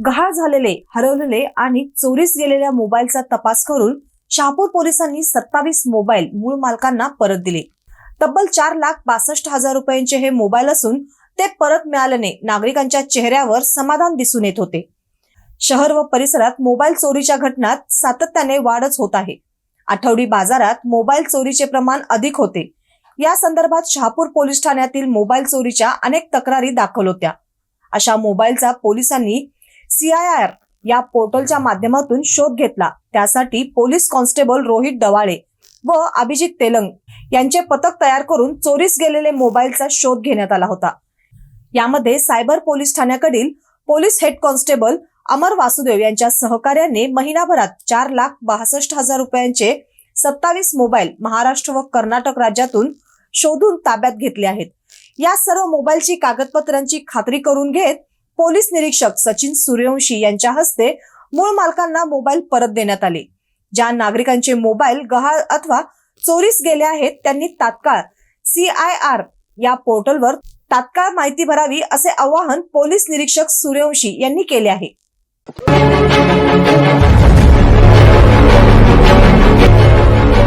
गहाळ झालेले हरवलेले आणि चोरीस गेलेल्या मोबाईलचा तपास करून शहापूर पोलिसांनी सत्तावीस मोबाईल मूळ मालकांना परत दिले. तब्बल चार लाख बासष्ट हजार रुपयांचे हे मोबाईल असून ते परत मिळाल्याने नागरिकांच्या चेहऱ्यावर समाधान दिसून येत होते. शहर व परिसरात मोबाईल चोरीच्या घटनात सातत्याने वाढच होत आहे. आठवडी बाजारात मोबाईल चोरीचे प्रमाण अधिक होते. या संदर्भात शहापूर पोलीस ठाण्यातील मोबाईल चोरीच्या अनेक तक्रारी दाखल होत्या. अशा मोबाईलचा पोलिसांनी सीआयआर या पोर्टलच्या माध्यमातून शोध घेतला. त्यासाठी पोलीस कॉन्स्टेबल रोहित डवाळे व अभिजित तेलंग यांचे पथक तयार करून चोरीस गेलेले मोबाईलचा शोध घेण्यात आला होता. यामध्ये cyber police ठाण्याकडील police head constable Amar Vasudev यांच्या सहकार्याने महिनाभरात चार लाख बासष्ट हजार रुपयांचे सत्तावीस मोबाईल महाराष्ट्र व कर्नाटक राज्यातून शोधून ताब्यात घेतले आहेत. या सर्व मोबाईलची कागदपत्रांची खात्री करून घेत पोलीस निरीक्षक सचिन सूर्यवंशी यांच्या हस्ते मूळ मालकांना मोबाईल परत देण्यात आले. ज्या नागरिकांचे मोबाईल गहाळ अथवा चोरीस गेले आहेत त्यांनी तात्काळ सीआयआर या पोर्टलवर तात्काळ माहिती भरावी असे आवाहन पोलीस निरीक्षक सूर्यवंशी यांनी केले आहे.